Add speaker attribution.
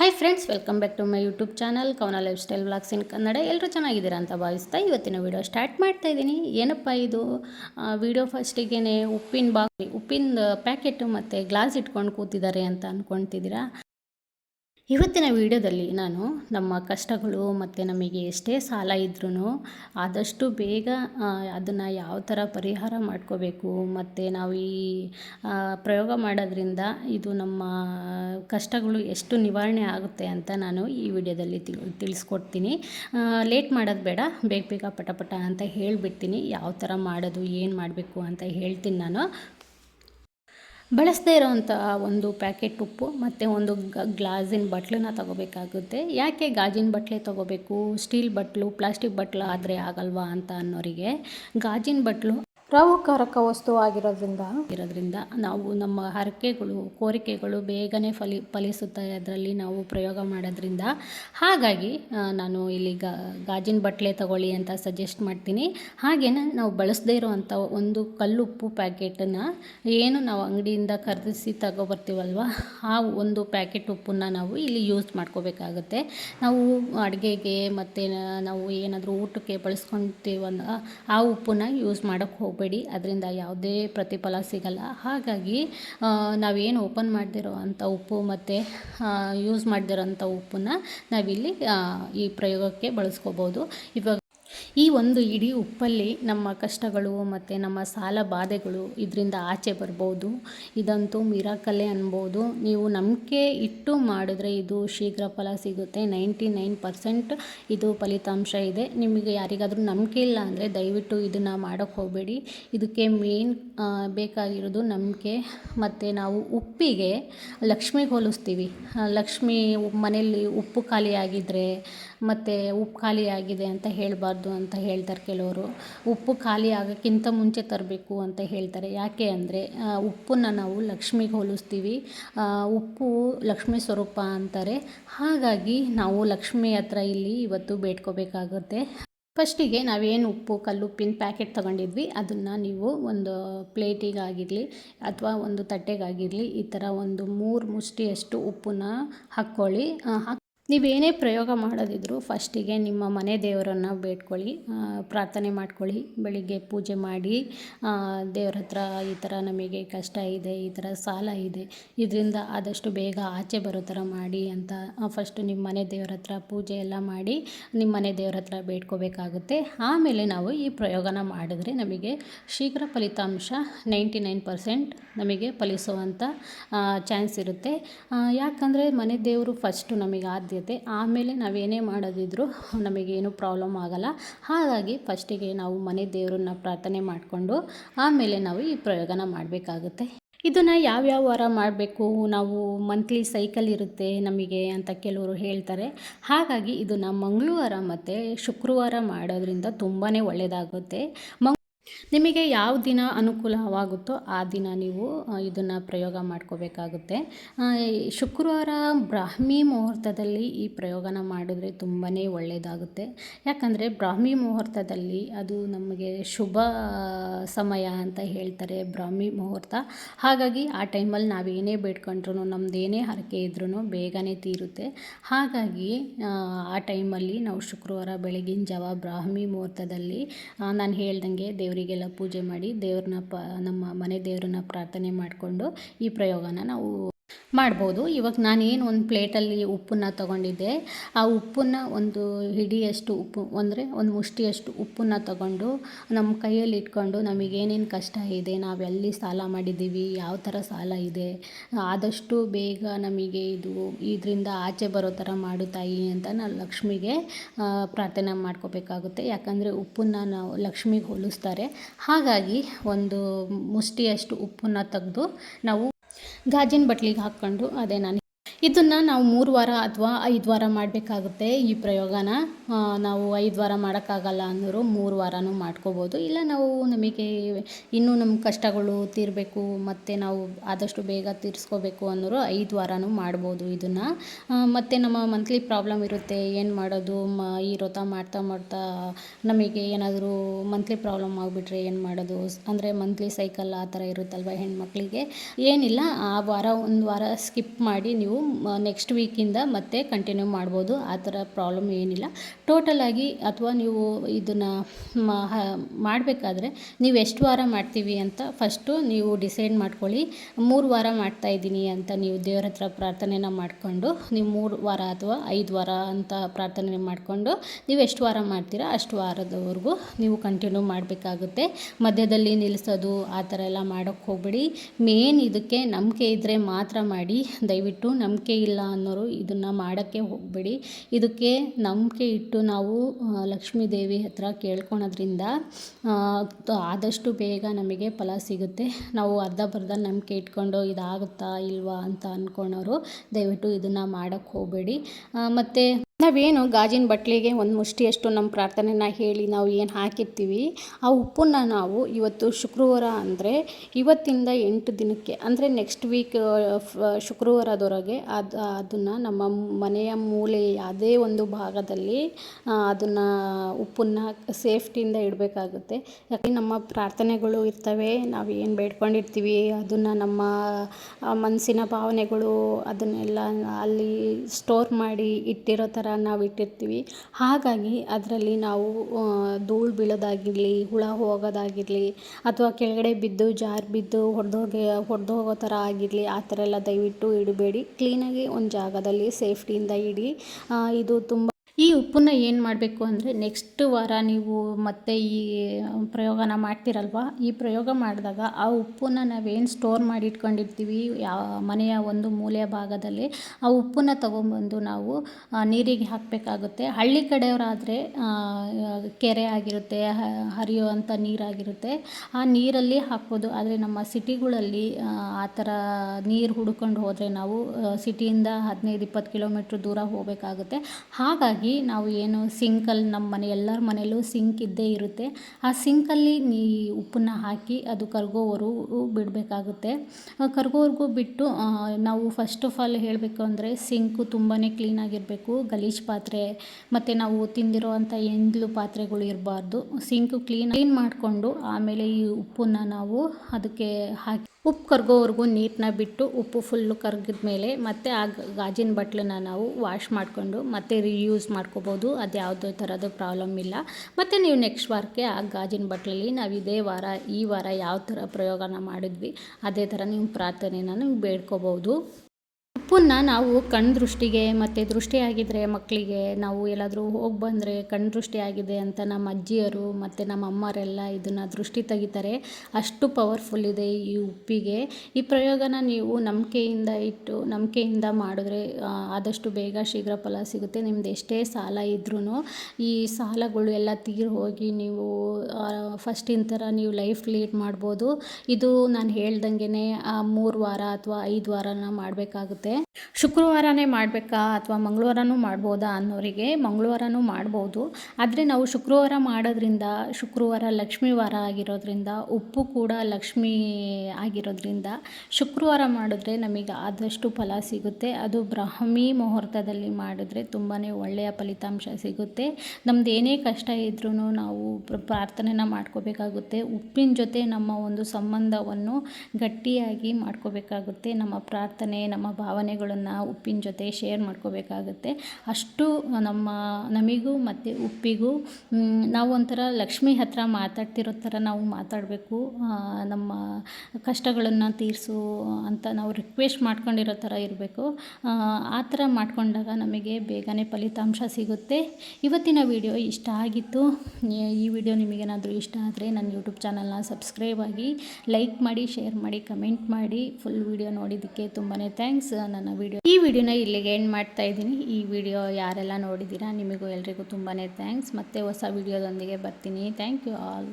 Speaker 1: Hi friends welcome back to my YouTube channel Kavana lifestyle vlogs in Kannada ಎಲ್ಲರೂ ಚೆನ್ನಾಗಿದ್ದೀರಾ ಅಂತ ಭಾವಿಸ್ತಾ ಇವತ್ತಿನ ವಿಡಿಯೋ ಸ್ಟಾರ್ಟ್ ಮಾಡ್ತಾ ಇದ್ದೀನಿ. ಏನಪ್ಪ ಇದು? ವಿಡಿಯೋ ಫಸ್ಟಿಗೆ ಉಪ್ಪಿನ ಬಾಕ್ಸ್, ಉಪ್ಪಿನ ಪ್ಯಾಕೆಟು ಮತ್ತು ಗ್ಲಾಸ್ ಇಟ್ಕೊಂಡು ಕೂತಿದ್ದಾರೆ ಅಂತ ಅಂದ್ಕೊಳ್ತಿದ್ದೀರಾ ಇವತ್ತಿನ ವಿಡಿಯೋದಲ್ಲಿ ನಾನು ನಮ್ಮ ಕಷ್ಟಗಳು ಮತ್ತು ನಮಗೆ ಎಷ್ಟೇ ಸಾಲ ಇದ್ರೂ ಆದಷ್ಟು ಬೇಗ ಅದನ್ನು ಯಾವ ಥರ ಪರಿಹಾರ ಮಾಡ್ಕೋಬೇಕು ಮತ್ತು ನಾವು ಈ ಪ್ರಯೋಗ ಮಾಡೋದ್ರಿಂದ ಇದು ನಮ್ಮ ಕಷ್ಟಗಳು ಎಷ್ಟು ನಿವಾರಣೆ ಆಗುತ್ತೆ ಅಂತ ನಾನು ಈ ವಿಡಿಯೋದಲ್ಲಿ ತಿಳಿಸ್ಕೊಡ್ತೀನಿ. ಲೇಟ್ ಮಾಡೋದು ಬೇಡ, ಬೇಗ ಬೇಗ ಪಟ ಪಟ ಅಂತ ಹೇಳಿಬಿಡ್ತೀನಿ. ಯಾವ ಥರ ಮಾಡೋದು, ಏನು ಮಾಡಬೇಕು ಅಂತ ಹೇಳ್ತೀನಿ ನಾನು. ಬಳಸದೇ ಇರೋವಂಥ ಒಂದು ಪ್ಯಾಕೆಟ್ ಉಪ್ಪು ಮತ್ತು ಒಂದು ಗ್ಲಾಸಿನ ಬಟ್ಲನ್ನ ತಗೋಬೇಕಾಗುತ್ತೆ. ಯಾಕೆ ಗಾಜಿನ ಬಟ್ಲೆ ತಗೋಬೇಕು? ಸ್ಟೀಲ್ ಬಟ್ಲು, ಪ್ಲಾಸ್ಟಿಕ್ ಬಟ್ಲು ಆದರೆ ಆಗಲ್ವಾ ಅಂತ ಅನ್ನೋರಿಗೆ. ಗಾಜಿನ ಬಟ್ಲು ರಾಹುಕಾರಕ ವಸ್ತು ಆಗಿರೋದ್ರಿಂದ? ಇರೋದ್ರಿಂದ ನಾವು ನಮ್ಮ ಹರಕೆಗಳು, ಕೋರಿಕೆಗಳು ಬೇಗನೆ ಫಲಿ, ಫಲಿಸುತ್ತೆ. ಅದರಲ್ಲಿ ನಾವು ಪ್ರಯೋಗ ಮಾಡೋದ್ರಿಂದ. ಹಾಗಾಗಿ ನಾನು ಇಲ್ಲಿ ಗಾಜಿನ ಬಟ್ಲೆ ತಗೊಳ್ಳಿ ಅಂತ ಸಜೆಸ್ಟ್ ಮಾಡ್ತೀನಿ. ಹಾಗೆಯೇ ನಾವು ಬಳಸದೇ ಇರುವಂಥ ಒಂದು ಕಲ್ಲುಪ್ಪು ಪ್ಯಾಕೆಟನ್ನು ಏನು ನಾವು ಅಂಗಡಿಯಿಂದ ಖರೀದಿಸಿ ತಗೊಬರ್ತೀವಲ್ವ, ಆ ಒಂದು ಪ್ಯಾಕೆಟ್ ಉಪ್ಪನ್ನು ನಾವು ಇಲ್ಲಿ ಯೂಸ್ ಮಾಡ್ಕೋಬೇಕಾಗುತ್ತೆ. ನಾವು ಅಡುಗೆಗೆ ಮತ್ತು ನಾವು ಏನಾದರೂ ಊಟಕ್ಕೆ ಬಳಸ್ಕೊತೀವಲ್ಲ, ಆ ಉಪ್ಪನ್ನ ಯೂಸ್ ಮಾಡೋಕ್ಕೆ ಹೋಗಬೇಡಿ ಅದರಿಂದ ಯಾವುದೇ ಪ್ರತಿಫಲ ಸಿಗಲ್ಲ. ಹಾಗಾಗಿ ನಾವೇನು ಓಪನ್ ಮಾಡದಿರೋ ಅಂಥ ಉಪ್ಪು ಮತ್ತು ಯೂಸ್ ಮಾಡದಿರೋಂಥ ಉಪ್ಪನ್ನ ನಾವಿಲ್ಲಿ ಈ ಪ್ರಯೋಗಕ್ಕೆ ಬಳಸ್ಕೋಬೋದು. ಇವಾಗ ಈ ಒಂದು ಇಡೀ ಉಪ್ಪಲ್ಲಿ ನಮ್ಮ ಕಷ್ಟಗಳು ಮತ್ತು ನಮ್ಮ ಸಾಲ ಬಾಧೆಗಳು ಇದರಿಂದ ಆಚೆ ಬರ್ಬೋದು. ಇದಂತೂ ಮಿರಾಕಲ್ಲೇ ಅನ್ಬೋದು. ನೀವು ನಂಬಿಕೆ ಇಟ್ಟು ಮಾಡಿದ್ರೆ ಇದು ಶೀಘ್ರ ಫಲ ಸಿಗುತ್ತೆ. ನೈಂಟಿ ನೈನ್ ಪರ್ಸೆಂಟ್ ಇದು ಫಲಿತಾಂಶ ಇದೆ. ನಿಮಗೆ ಯಾರಿಗಾದರೂ ನಂಬಿಕೆ ಇಲ್ಲ ಅಂದರೆ ದಯವಿಟ್ಟು ಇದನ್ನು ಮಾಡೋಕ್ಕೆ ಹೋಗಬೇಡಿ. ಇದಕ್ಕೆ ಮೇನ್ ಬೇಕಾಗಿರೋದು ನಂಬಿಕೆ ಮತ್ತು ನಾವು ಉಪ್ಪಿಗೆ ಲಕ್ಷ್ಮಿಗೆ ಹೋಲಿಸ್ತೀವಿ. ಲಕ್ಷ್ಮಿ ಮನೆಯಲ್ಲಿ ಉಪ್ಪು ಖಾಲಿಯಾಗಿದ್ದರೆ ಮತ್ತು ಉಪ್ಪು ಖಾಲಿ ಆಗಿದೆ ಅಂತ ಹೇಳಬಾರ್ದು ಅಂತ ಹೇಳ್ತಾರೆ ಕೆಲವರು. ಉಪ್ಪು ಖಾಲಿ ಆಗೋಕ್ಕಿಂತ ಮುಂಚೆ ತರಬೇಕು ಅಂತ ಹೇಳ್ತಾರೆ. ಯಾಕೆ ಅಂದರೆ ಉಪ್ಪನ್ನು ನಾವು ಲಕ್ಷ್ಮಿಗೆ ಹೋಲಿಸ್ತೀವಿ. ಉಪ್ಪು ಲಕ್ಷ್ಮಿ ಸ್ವರೂಪ ಅಂತಾರೆ. ಹಾಗಾಗಿ ನಾವು ಲಕ್ಷ್ಮಿ ಹತ್ರ ಇಲ್ಲಿ ಇವತ್ತು ಬೇಡ್ಕೋಬೇಕಾಗುತ್ತೆ. ಫಸ್ಟಿಗೆ ನಾವೇನು ಉಪ್ಪು ಕಲ್ಲುಪ್ಪಿನ ಪ್ಯಾಕೆಟ್ ತೊಗೊಂಡಿದ್ವಿ. ಅದನ್ನು ನೀವು ಒಂದು ಪ್ಲೇಟಿಗಾಗಿರಲಿ ಅಥವಾ ಒಂದು ತಟ್ಟೆಗಾಗಿರಲಿ ಈ ಥರ ಒಂದು ಮೂರು ಮುಷ್ಟಿಯಷ್ಟು ಉಪ್ಪನ್ನ ಹಾಕ್ಕೊಳ್ಳಿ. ನೀವೇನೇ ಪ್ರಯೋಗ ಮಾಡೋದಿದ್ರು ಫಸ್ಟಿಗೆ ನಿಮ್ಮ ಮನೆ ದೇವರನ್ನು ಬೇಡ್ಕೊಳ್ಳಿ ಪ್ರಾರ್ಥನೆ ಮಾಡ್ಕೊಳ್ಳಿ, ಬೆಳಿಗ್ಗೆ ಪೂಜೆ ಮಾಡಿ ದೇವ್ರ ಹತ್ರ ಈ ಥರ ನಮಗೆ ಕಷ್ಟ ಇದೆ, ಈ ಥರ ಸಾಲ ಇದೆ, ಇದರಿಂದ ಆದಷ್ಟು ಬೇಗ ಆಚೆ ಬರೋ ಥರ ಮಾಡಿ ಅಂತ ಫಸ್ಟು ನಿಮ್ಮ ಮನೆ ದೇವ್ರ ಹತ್ರ ಪೂಜೆ ಎಲ್ಲ ಮಾಡಿ ನಿಮ್ಮ ಮನೆ ದೇವ್ರ ಹತ್ರ ಬೇಡ್ಕೋಬೇಕಾಗುತ್ತೆ. ಆಮೇಲೆ ನಾವು ಈ ಪ್ರಯೋಗನ ಮಾಡಿದ್ರೆ ನಮಗೆ ಶೀಘ್ರ ಫಲಿತಾಂಶ ನೈಂಟಿ ನೈನ್ ಪರ್ಸೆಂಟ್ ನಮಗೆ ಫಲಿಸುವಂಥ ಚಾನ್ಸ್ ಇರುತ್ತೆ. ಯಾಕಂದರೆ ಮನೆ ದೇವರು ಫಸ್ಟು ನಮಗೆ ಆದ್ಯತೆ ಆಮೇಲೆ ನಾವೇನೇ ಮಾಡೋದಿದ್ರು ನಮಗೇನು ಪ್ರಾಬ್ಲಮ್ ಆಗಲ್ಲ. ಹಾಗಾಗಿ ಫಸ್ಟಿಗೆ ನಾವು ಮನೆ ದೇವರನ್ನ ಪ್ರಾರ್ಥನೆ ಮಾಡಿಕೊಂಡು ಆಮೇಲೆ ನಾವು ಈ ಪ್ರಯೋಗನ ಮಾಡಬೇಕಾಗುತ್ತೆ. ಇದನ್ನು ಯಾವ್ಯಾವ ವಾರ ಮಾಡಬೇಕು? ನಾವು ಮಂತ್ಲಿ ಸೈಕಲ್ ಇರುತ್ತೆ ನಮಗೆ ಅಂತ ಕೆಲವರು ಹೇಳ್ತಾರೆ. ಹಾಗಾಗಿ ಇದನ್ನು ಮಂಗಳವಾರ ಮತ್ತು ಶುಕ್ರವಾರ ಮಾಡೋದ್ರಿಂದ ತುಂಬಾ ಒಳ್ಳೆಯದಾಗುತ್ತೆ ನಿಮಗೆ ಯಾವ ದಿನ ಅನುಕೂಲವಾಗುತ್ತೋ ಆ ದಿನ ನೀವು ಇದನ್ನು ಪ್ರಯೋಗ ಮಾಡ್ಕೋಬೇಕಾಗುತ್ತೆ. ಶುಕ್ರವಾರ ಬ್ರಾಹ್ಮಿ ಮುಹೂರ್ತದಲ್ಲಿ ಈ ಪ್ರಯೋಗನ ಮಾಡಿದ್ರೆ ತುಂಬಾ ಒಳ್ಳೆಯದಾಗುತ್ತೆ ಯಾಕಂದರೆ ಬ್ರಾಹ್ಮಿ ಮುಹೂರ್ತದಲ್ಲಿ ಅದು ನಮಗೆ ಶುಭ ಸಮಯ ಅಂತ ಹೇಳ್ತಾರೆ ಬ್ರಾಹ್ಮಿ ಮುಹೂರ್ತ. ಹಾಗಾಗಿ ಆ ಟೈಮಲ್ಲಿ ನಾವೇನೇ ಬೇಡ್ಕೊಂಡ್ರು ನಮ್ಮದೇನೇ ಹರಕೆ ಇದ್ರೂ ಬೇಗನೆ ತೀರುತ್ತೆ. ಹಾಗಾಗಿ ಆ, ಟೈಮಲ್ಲಿ ನಾವು ಶುಕ್ರವಾರ ಬೆಳಗಿನ ಜಾವ ಬ್ರಾಹ್ಮಿ ಮುಹೂರ್ತದಲ್ಲಿ ನಾನು ಹೇಳ್ದಂಗೆ ದೇವರಿಗೆಲ್ಲ ಪೂಜೆ ಮಾಡಿ ದೇವ್ರನ್ನ ಪ ನಮ್ಮ ಮನೆ ದೇವ್ರನ್ನ ಪ್ರಾರ್ಥನೆ ಮಾಡಿಕೊಂಡು ಈ ಪ್ರಯೋಗನ ನಾವು ಮಾಡ್ಬೋದು. ಇವಾಗ ನಾನೇನು ಒಂದು ಪ್ಲೇಟಲ್ಲಿ ಉಪ್ಪನ್ನ ತಗೊಂಡಿದ್ದೆ. ಆ ಉಪ್ಪನ್ನ ಒಂದು ಹಿಡಿಯಷ್ಟು ಉಪ್ಪು, ಅಂದರೆ ಒಂದು ಮುಷ್ಟಿಯಷ್ಟು ಉಪ್ಪನ್ನ ತಗೊಂಡು ನಮ್ಮ ಕೈಯಲ್ಲಿ ಇಟ್ಕೊಂಡು ನಮಗೇನೇನು ಕಷ್ಟ ಇದೆ, ನಾವು ಎಲ್ಲಿ ಸಾಲ ಮಾಡಿದ್ದೀವಿ, ಯಾವ ಥರ ಸಾಲ ಇದೆ, ಆದಷ್ಟು ಬೇಗ ನಮಗೆ ಇದು ಇದರಿಂದ ಆಚೆ ಬರೋ ಥರ ಮಾಡು ತಾಯಿ ಅಂತ ನಾನು ಲಕ್ಷ್ಮಿಗೆ ಪ್ರಾರ್ಥನೆ ಮಾಡ್ಕೋಬೇಕಾಗುತ್ತೆ. ಯಾಕಂದರೆ ಉಪ್ಪನ್ನ ನಾವು ಲಕ್ಷ್ಮಿಗೆ ಹೋಲಿಸ್ತಾರೆ. ಹಾಗಾಗಿ ಒಂದು ಮುಷ್ಟಿಯಷ್ಟು ಉಪ್ಪನ್ನ ತೆಗೆದು ನಾವು ಗಾಜಿನ ಬಟ್ಲಿಗೆ ಹಾಕ್ಕೊಂಡು ಅದೇ ನಾನು ಇದನ್ನು ನಾವು ಮೂರು ವಾರ ಅಥವಾ ಐದು ವಾರ ಮಾಡಬೇಕಾಗುತ್ತೆ ಈ ಪ್ರಯೋಗನ. ನಾವು ಐದು ವಾರ ಮಾಡೋಕ್ಕಾಗಲ್ಲ ಅಂದರು ಮೂರು ವಾರನೂ ಮಾಡ್ಕೋಬೋದು. ಇಲ್ಲ, ನಾವು ನಮಗೆ ಇನ್ನೂ ನಮ್ಮ ಕಷ್ಟಗಳು ತೀರಬೇಕು, ಮತ್ತು ನಾವು ಆದಷ್ಟು ಬೇಗ ತೀರಿಸ್ಕೋಬೇಕು ಅನ್ನೋರು ಐದು ವಾರನೂ ಮಾಡ್ಬೋದು ಇದನ್ನು. ಮತ್ತು ನಮ್ಮ ಮಂತ್ಲಿ ಪ್ರಾಬ್ಲಮ್ ಇರುತ್ತೆ, ಏನು ಮಾಡೋದು, ಮ, ಈ ವ್ರತ ಮಾಡ್ತಾ ಮಾಡ್ತಾ ನಮಗೆ ಏನಾದರೂ ಮಂತ್ಲಿ ಪ್ರಾಬ್ಲಮ್ ಆಗಿಬಿಟ್ರೆ ಏನು ಮಾಡೋದು? ಅಂದರೆ ಮಂತ್ಲಿ ಸೈಕಲ್ ಆ ಥರ ಇರುತ್ತಲ್ವ ಹೆಣ್ಮಕ್ಳಿಗೆ? ಏನಿಲ್ಲ, ಆ ವಾರ, ಒಂದು ವಾರ ಸ್ಕಿಪ್ ಮಾಡಿ ನೀವು ನೆಕ್ಸ್ಟ್ ವೀಕಿಂದ ಮತ್ತೆ ಕಂಟಿನ್ಯೂ ಮಾಡ್ಬೋದು. ಆ ಥರ ಪ್ರಾಬ್ಲಮ್ ಏನಿಲ್ಲ. ಟೋಟಲಾಗಿ ಅಥವಾ ನೀವು ಇದನ್ನು ಮಾಡಬೇಕಾದ್ರೆ ನೀವು ಎಷ್ಟು ವಾರ ಮಾಡ್ತೀವಿ ಅಂತ ಫಸ್ಟು ನೀವು ಡಿಸೈಡ್ ಮಾಡ್ಕೊಳ್ಳಿ. ಮೂರು ವಾರ ಮಾಡ್ತಾ ಇದ್ದೀನಿ ಅಂತ ನೀವು ದೇವ್ರ ಹತ್ರ ಪ್ರಾರ್ಥನೆನ ಮಾಡಿಕೊಂಡು, ನೀವು ಮೂರು ವಾರ ಅಥವಾ ಐದು ವಾರ ಅಂತ ಪ್ರಾರ್ಥನೆ ಮಾಡಿಕೊಂಡು, ನೀವು ಎಷ್ಟು ವಾರ ಮಾಡ್ತೀರಾ ಅಷ್ಟು ವಾರದವರೆಗೂ ನೀವು ಕಂಟಿನ್ಯೂ ಮಾಡಬೇಕಾಗುತ್ತೆ. ಮಧ್ಯದಲ್ಲಿ ನಿಲ್ಲಿಸೋದು, ಆ ಥರ ಎಲ್ಲ ಮಾಡೋಕ್ಕೆ ಹೋಗಬೇಡಿ. ಮೇನ್ ಇದಕ್ಕೆ ನಂಬಿಕೆ ಇದ್ದರೆ ಮಾತ್ರ ಮಾಡಿ. ದಯವಿಟ್ಟು ನಂಬಿಕೆ ಇಲ್ಲ ಅನ್ನೋರು ಇದನ್ನು ಮಾಡೋಕ್ಕೆ ಹೋಗಬೇಡಿ. ಇದಕ್ಕೆ ನಂಬಿಕೆ ಇಟ್ಟು ನಾವು ಲಕ್ಷ್ಮೀ ದೇವಿ ಹತ್ರ ಕೇಳ್ಕೊಳೋದ್ರಿಂದ ಆದಷ್ಟು ಬೇಗ ನಮಗೆ ಫಲ ಸಿಗುತ್ತೆ. ನಾವು ಅರ್ಧ ಬರ್ಧ ನಂಬಿಕೆ ಇಟ್ಕೊಂಡು ಇದಾಗುತ್ತಾ ಇಲ್ವಾ ಅಂತ ಅಂದ್ಕೊಳೋರು ದಯವಿಟ್ಟು ಇದನ್ನು ಮಾಡೋಕ್ಕೆ ಹೋಗಬೇಡಿ. ಮತ್ತು ನಾವೇನು ಗಾಜಿನ ಬಟ್ಲಿಗೆ ಒಂದು ಮುಷ್ಟಿಯಷ್ಟು ನಮ್ಮ ಪ್ರಾರ್ಥನೆನ ಹೇಳಿ ನಾವು ಏನು ಹಾಕಿರ್ತೀವಿ, ಆ ಉಪ್ಪನ್ನು ನಾವು ಇವತ್ತು ಶುಕ್ರವಾರ ಅಂದರೆ ಇವತ್ತಿಂದ ಎಂಟು ದಿನಕ್ಕೆ, ಅಂದರೆ ನೆಕ್ಸ್ಟ್ ವೀಕ್ ಶುಕ್ರವಾರದವರೆಗೆ ಅದು ಅದನ್ನು ನಮ್ಮ ಮನೆಯ ಮೂಲೆ ಯಾವುದೇ ಒಂದು ಭಾಗದಲ್ಲಿ ಅದನ್ನು ಉಪ್ಪನ್ನು ಸೇಫ್ಟಿಯಿಂದ ಇಡಬೇಕಾಗುತ್ತೆ. ಯಾಕೆ ನಮ್ಮ ಪ್ರಾರ್ಥನೆಗಳು ಇರ್ತವೆ, ನಾವು ಏನು ಬೇಡ್ಕೊಂಡಿರ್ತೀವಿ ಅದನ್ನು ನಮ್ಮ ಮನಸ್ಸಿನ ಭಾವನೆಗಳು ಅದನ್ನೆಲ್ಲ ಅಲ್ಲಿ ಸ್ಟೋರ್ ಮಾಡಿ ಇಟ್ಟಿರೋ ಥರ ನಾವು ಇಟ್ಟಿರ್ತೀವಿ. ಹಾಗಾಗಿ ಅದರಲ್ಲಿ ನಾವು ಧೂಳು ಬೀಳೋದಾಗಿರಲಿ, ಹುಳ ಹೋಗೋದಾಗಿರಲಿ, ಅಥವಾ ಕೆಳಗಡೆ ಬಿದ್ದು ಜಾರು ಬಿದ್ದು ಹೊಡೆದೋಗಿ ಹೊಡೆದು ಹೋಗೋ ಥರ ಆಗಿರಲಿ, ಆ ಥರ ಎಲ್ಲ ದಯವಿಟ್ಟು ಇಡಬೇಡಿ. ಕ್ಲೀನಾಗಿ ಒಂದು ಜಾಗದಲ್ಲಿ ಸೇಫ್ಟಿಯಿಂದ ಇಡಿ. ಇದು ತುಂಬ ಈ ಉಪ್ಪನ್ನ ಏನು ಮಾಡಬೇಕು ಅಂದರೆ ನೆಕ್ಸ್ಟ್ ವಾರ ನೀವು ಮತ್ತೆ ಈ ಪ್ರಯೋಗನ ಮಾಡ್ತೀರಲ್ವ? ಈ ಪ್ರಯೋಗ ಮಾಡಿದಾಗ ಆ ಉಪ್ಪನ್ನ ನಾವೇನು ಸ್ಟೋರ್ ಮಾಡಿ ಇಟ್ಕೊಂಡಿರ್ತೀವಿ ಯಾವ ಮನೆಯ ಒಂದು ಮೂಲೆಯ ಭಾಗದಲ್ಲಿ, ಆ ಉಪ್ಪನ್ನ ತೊಗೊಂಬಂದು ನಾವು ನೀರಿಗೆ ಹಾಕಬೇಕಾಗುತ್ತೆ. ಹಳ್ಳಿ ಕಡೆಯವರಾದರೆ ಕೆರೆ ಆಗಿರುತ್ತೆ ಹರಿಯುವಂಥ ನೀರಾಗಿರುತ್ತೆ. ಆ ನೀರಲ್ಲಿ ಹಾಕ್ಬೋದು. ಆದರೆ ನಮ್ಮ ಸಿಟಿಗಳಲ್ಲಿ, ಆ ಥರ ನೀರು ಹುಡ್ಕೊಂಡು ಹೋದರೆ ನಾವು ಸಿಟಿಯಿಂದ ಹದಿನೈದು, ಇಪ್ಪತ್ತು ಕಿಲೋಮೀಟ್ರ್ ದೂರ ಹೋಗಬೇಕಾಗುತ್ತೆ. ಹಾಗಾಗಿ ನಾವು ಏನು ಸಿಂಕಲ್ಲಿ ನಮ್ಮ ಮನೆ, ಎಲ್ಲರ ಮನೆಯಲ್ಲೂ ಸಿಂಕ್ ಇದ್ದೇ ಇರುತ್ತೆ. ಆ ಸಿಂಕಲ್ಲಿ ನೀ ಉಪ್ಪನ್ನ ಹಾಕಿ ಅದು ಕರಗೋವರೆಗೂ ಬಿಡಬೇಕಾಗುತ್ತೆ. ಕರಗೋವರೆಗೂ ಬಿಟ್ಟು ನಾವು ಫಸ್ಟ್ ಆಫ್ ಆಲ್ ಹೇಳಬೇಕು ಅಂದರೆ ಸಿಂಕು ತುಂಬಾ ಕ್ಲೀನಾಗಿರಬೇಕು ಗಲೀಜು ಪಾತ್ರೆ, ಮತ್ತು ನಾವು ತಿಂದಿರೋ ಅಂಥ ಎಂದ್ಲು ಪಾತ್ರೆಗಳು ಇರಬಾರ್ದು. ಸಿಂಕು ಕ್ಲೀನ್ ಕ್ಲೀನ್ ಮಾಡಿಕೊಂಡು ಆಮೇಲೆ ಈ ಉಪ್ಪನ್ನು ನಾವು ಅದಕ್ಕೆ ಹಾಕಿ ಉಪ್ಪು ಕರಗೋವರೆಗೂ ನೀರನ್ನ ಬಿಟ್ಟು ಉಪ್ಪು ಫುಲ್ಲು ಕರಗಿದ ಮೇಲೆ ಮತ್ತೆ ಆ ಗಾಜಿನ ಬಟ್ಲನ್ನ ನಾವು ವಾಶ್ ಮಾಡಿಕೊಂಡು ಮತ್ತೆ ರೀಯೂಸ್ ಮಾಡ್ಕೋಬೋದು. ಅದು ಯಾವುದೇ ಥರದ ಪ್ರಾಬ್ಲಮ್ ಇಲ್ಲ. ಮತ್ತು ನೀವು ನೆಕ್ಸ್ಟ್ ವಾರಕ್ಕೆ ಆ ಗಾಜಿನ ಬಟ್ಲಲ್ಲಿ ನಾವು ಇದೇ ವಾರ, ಈ ವಾರ ಯಾವ ಥರ ಪ್ರಯೋಗನ ಮಾಡಿದ್ವಿ, ಅದೇ ಥರ ನೀವು ಪ್ರಾರ್ಥನೆನ ನೀವು ಬೇಡ್ಕೋಬೋದು. ಉಪ್ಪನ್ನ ನಾವು ಕಣ್ಣು ದೃಷ್ಟಿಗೆ ಮತ್ತು ದೃಷ್ಟಿಯಾಗಿದ್ರೆ ಮಕ್ಕಳಿಗೆ ನಾವು ಎಲ್ಲಾದರೂ ಹೋಗಿ ಬಂದರೆ ಕಣ್ಣು ಆಗಿದೆ ಅಂತ ನಮ್ಮ ಅಜ್ಜಿಯರು ಮತ್ತು ನಮ್ಮ ಅಮ್ಮರೆಲ್ಲ ಇದನ್ನು ದೃಷ್ಟಿ ತೆಗಿತಾರೆ. ಅಷ್ಟು ಪವರ್ಫುಲ್ ಇದೆ ಈ ಉಪ್ಪಿಗೆ. ಈ ಪ್ರಯೋಗನ ನೀವು ನಂಬಿಕೆಯಿಂದ ಇಟ್ಟು, ನಂಬಿಕೆಯಿಂದ ಮಾಡಿದ್ರೆ ಆದಷ್ಟು ಬೇಗ ಶೀಘ್ರ ಫಲ ಸಿಗುತ್ತೆ. ನಿಮ್ದು ಎಷ್ಟೇ ಸಾಲ ಇದ್ರೂ ಈ ಸಾಲಗಳು ಎಲ್ಲ ತೀರಿ ಹೋಗಿ ನೀವು ಫಸ್ಟಿನ ಥರ ನೀವು ಲೈಫ್ ಲೀಡ್ ಮಾಡ್ಬೋದು. ಇದು ನಾನು ಹೇಳ್ದಂಗೆ ಮೂರು ವಾರ ಅಥವಾ ಐದು ವಾರನ ಮಾಡಬೇಕಾಗುತ್ತೆ. ಶುಕ್ರವಾರನೇ ಮಾಡಬೇಕಾ ಅಥವಾ ಮಂಗಳವಾರನೂ ಮಾಡ್ಬೋದಾ ಅನ್ನೋರಿಗೆ ಮಂಗಳವಾರನೂ ಮಾಡ್ಬೋದು. ಆದರೆ ನಾವು ಶುಕ್ರವಾರ ಮಾಡೋದ್ರಿಂದ, ಶುಕ್ರವಾರ ಲಕ್ಷ್ಮೀ ವಾರ ಆಗಿರೋದ್ರಿಂದ, ಉಪ್ಪು ಕೂಡ ಲಕ್ಷ್ಮೀ ಆಗಿರೋದ್ರಿಂದ ಶುಕ್ರವಾರ ಮಾಡಿದ್ರೆ ನಮಗೆ ಆದಷ್ಟು ಫಲ ಸಿಗುತ್ತೆ. ಅದು ಬ್ರಾಹ್ಮಿ ಮುಹೂರ್ತದಲ್ಲಿ ಮಾಡಿದ್ರೆ ತುಂಬಾ ಒಳ್ಳೆಯ ಫಲಿತಾಂಶ ಸಿಗುತ್ತೆ. ನಮ್ದು ಏನೇ ಕಷ್ಟ ಇದ್ರೂ ನಾವು ಪ್ರಾರ್ಥನೆನ ಮಾಡ್ಕೋಬೇಕಾಗುತ್ತೆ. ಉಪ್ಪಿನ ಜೊತೆ ನಮ್ಮ ಒಂದು ಸಂಬಂಧವನ್ನು ಗಟ್ಟಿಯಾಗಿ ಮಾಡ್ಕೋಬೇಕಾಗುತ್ತೆ. ನಮ್ಮ ಪ್ರಾರ್ಥನೆ, ನಮ್ಮ ಭಾವನೆಗಳನ್ನು ಉಪ್ಪಿನ ಜೊತೆ ಶೇರ್ ಮಾಡ್ಕೋಬೇಕಾಗುತ್ತೆ. ಅಷ್ಟು ನಮ್ಮ ನಮಿಗೂ ಮತ್ತು ಉಪ್ಪಿಗೂ ನಾವು ಒಂಥರ ಲಕ್ಷ್ಮಿ ಹತ್ರ ಮಾತಾಡ್ತಿರೋ ಥರ ನಾವು ಮಾತಾಡಬೇಕು. ನಮ್ಮ ಕಷ್ಟಗಳನ್ನು ತೀರಿಸು ಅಂತ ನಾವು ರಿಕ್ವೆಸ್ಟ್ ಮಾಡ್ಕೊಂಡಿರೋ ಥರ ಇರಬೇಕು. ಆ ಥರ ಮಾಡಿಕೊಂಡಾಗ ನಮಗೆ ಬೇಗನೆ ಫಲಿತಾಂಶ ಸಿಗುತ್ತೆ. ಇವತ್ತಿನ ವಿಡಿಯೋ ಇಷ್ಟ ಆಗಿತ್ತು. ಈ ವಿಡಿಯೋ ನಿಮಗೇನಾದರೂ ಇಷ್ಟ ಆದರೆ ನನ್ನ ಯೂಟ್ಯೂಬ್ ಚಾನಲ್ನ ಸಬ್ಸ್ಕ್ರೈಬ್ ಆಗಿ ಲೈಕ್ ಮಾಡಿ ಶೇರ್ ಮಾಡಿ ಕಮೆಂಟ್ ಮಾಡಿ. ಫುಲ್ ವಿಡಿಯೋ ನೋಡಿದ್ದಕ್ಕೆ ತುಂಬಾ ಥ್ಯಾಂಕ್ಸ್ ನನ್ನ ವಿಡಿಯೋ ಈ ವಿಡಿಯೋನ ಇಲ್ಲಿಗೆ ಎಂಡ್ ಮಾಡ್ತಾ ಇದ್ದೀನಿ. ಈ ವಿಡಿಯೋ ಯಾರೆಲ್ಲ ನೋಡಿದ್ದೀರಾ, ನಿಮಗೂ ಎಲ್ರಿಗೂ ತುಂಬಾ ಥ್ಯಾಂಕ್ಸ್ ಮತ್ತೆ ಹೊಸ ವಿಡಿಯೋದೊಂದಿಗೆ ಬರ್ತೀನಿ. Thank you all